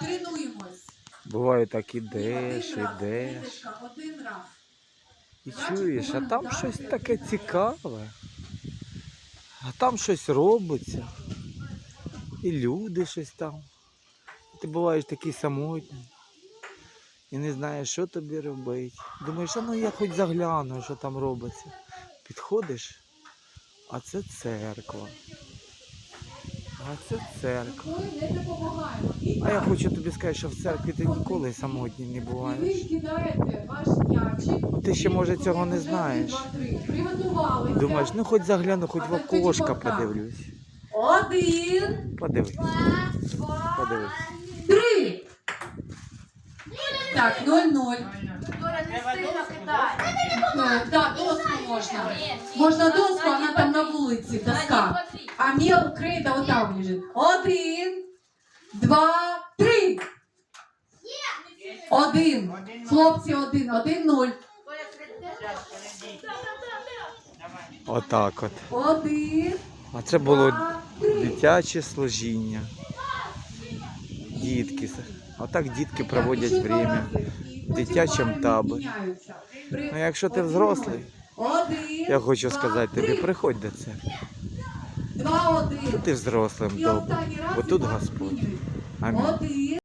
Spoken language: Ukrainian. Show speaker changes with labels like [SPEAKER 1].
[SPEAKER 1] Тренуємось.
[SPEAKER 2] Буває так
[SPEAKER 1] І
[SPEAKER 2] ідеш,
[SPEAKER 1] раз.
[SPEAKER 2] ідеш.
[SPEAKER 1] Один раз.
[SPEAKER 2] І чуєш, а там щось таке цікаве. А там щось робиться. І люди щось там. Ти буваєш такий самотній. І не знаєш, що тобі робити. Думаєш, а ну я хоч загляну, що там робиться. Підходиш, а це церква. А це церква. А я хочу тобі сказати, що в церкві ти ніколи самотній не буваєш. Ти ще, може, цього не знаєш. Думаєш, ну хоч загляну, хоч в
[SPEAKER 1] бока.
[SPEAKER 2] подивлюсь.
[SPEAKER 1] Один,
[SPEAKER 2] Подивись, подивись.
[SPEAKER 1] три. Так, ноль-ноль. Так, доску можна. Можна доску, вона там на вулиці, доска. А мел крейда вот там лежит. Один, два, три. Один. Хлопці, один, один, нуль.
[SPEAKER 2] Отак от.
[SPEAKER 1] Один,
[SPEAKER 2] А це було
[SPEAKER 1] два, три.
[SPEAKER 2] дитяче служіння. Дітки. Отак дітки проводять
[SPEAKER 1] ще
[SPEAKER 2] время.
[SPEAKER 1] два рази. І
[SPEAKER 2] в дитячому
[SPEAKER 1] потім
[SPEAKER 2] таборі.
[SPEAKER 1] міняються. При-
[SPEAKER 2] Ну якщо ти
[SPEAKER 1] один,
[SPEAKER 2] взрослий.
[SPEAKER 1] Один,
[SPEAKER 2] я хочу
[SPEAKER 1] два,
[SPEAKER 2] сказати тобі,
[SPEAKER 1] три.
[SPEAKER 2] приходь до це.
[SPEAKER 1] Два, один.
[SPEAKER 2] Ти взрослим добре. Бо тут Господь. Амінь.